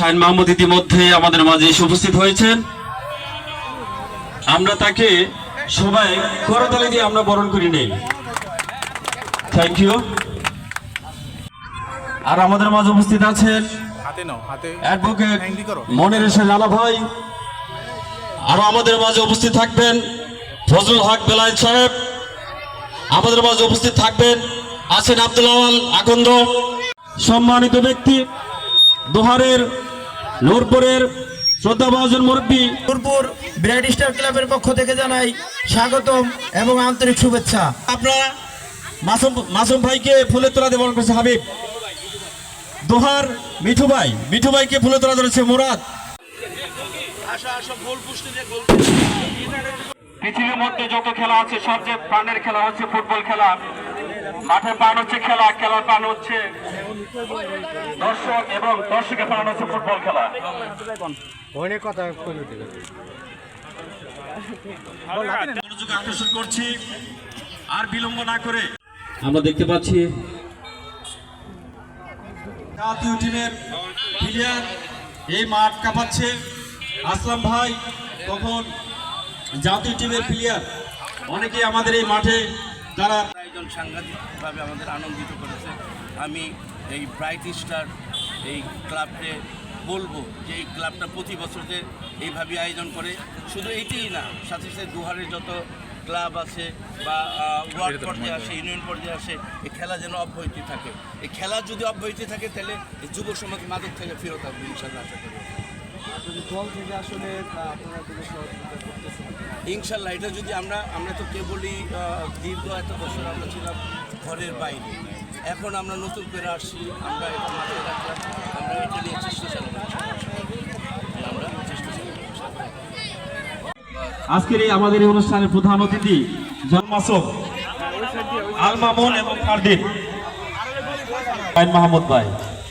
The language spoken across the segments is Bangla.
শাহিন মাহমুদ ইতিমধ্যে আমাদের মাঝে এসে উপস্থিত হয়েছেন। আমরা তাকে সবাই করতালি দিয়ে আমরা বরণ করি নেই। থ্যাংক ইউ আর আমাদের মাঝে উপস্থিত আছেন অ্যাডভোকেট মনির হোসেন লালা ভাই। আরও আমাদের মাঝে উপস্থিত থাকবেন ফজলুল হক বেলায়েত সাহেব। আমাদের মাঝে উপস্থিত থাকবেন আছেন আব্দুল আওয়াল আকন্দ। সম্মানিত ব্যক্তি দোহারের নূরপুরের শ্রদ্ধাভাজন মুরব্বী নূরপুর ব্রাইট স্টার ক্লাবের পক্ষ থেকে জানাই স্বাগতম এবং আন্তরিক শুভেচ্ছা। আপনারা মাসুম মাসুম ভাইকে ফুলের তোলা দেবন করছে হাবিব। দোহার মিঠু ভাই মিঠু ভাইকে ফুলের তোলা ধরেছে মুরাদ। পৃথিবীর মধ্যে যত খেলা আছে সবচেয়ে প্রাণের খেলা হচ্ছে ফুটবল খেলা। মাঠের প্রাণ হচ্ছে খেলা খেলার প্রাণ হচ্ছে দর্শক এবং দর্শকের প্রাণ হচ্ছে ফুটবল খেলা। মনোযোগ আকর্ষণ করছি আর বিলম্ব না করে। আমরা দেখতে পাচ্ছি জাতীয় টিমের প্লেয়ার এই মাঠ কাঁপাচ্ছে। আসলাম ভাই তখন জাতীয় টিমের প্লেয়ার। অনেকে আমাদের এই মাঠে তারা আয়োজন সাংঘাতিকভাবে আমাদের আনন্দিত করেছে। আমি এই ব্রাইট স্টার এই ক্লাবকে বলব যে এই ক্লাবটা প্রতি বছর যে এইভাবে আয়োজন করে শুধু এইটাই না সাথে সাথে দুহারের যত ক্লাব আছে বা ওয়ার্ড পর্যায়ে আসে ইউনিয়ন পর্যায়ে আসে এই খেলা যেন অব্যাহতি থাকে। এই খেলা যদি অব্যাহতি থাকে তাহলে এই যুব সমাজ মাদক থেকে ফেরত আসবে ইনশাল্লাহ আশা করি। ইনশাল্লাহ, এটা যদি আমরা আমরা তো কেবলই দীর্ঘ এত বছর আমরা ছিলাম ঘরের বাইরে। এখন আমরা নতুন করে আসছি, আমরা এটা রাখলাম, আমরা এটা নিয়ে চেষ্টা আজকের এই আমাদের এই অনুষ্ঠানের প্রধান অতিথি জন মাসুম আল মামুন এবং ফারদিন ভাই মাহমুদ ভাই,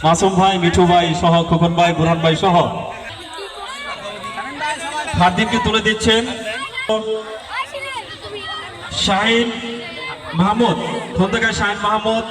মাসুম ভাই, মিঠু ভাই সহ, খোকন ভাই, বুরহান ভাই সহ। ফারদিনকে তুলে দিচ্ছেন। শাহিন মাহমুদ। খন্দকার শাহিন মাহমুদ?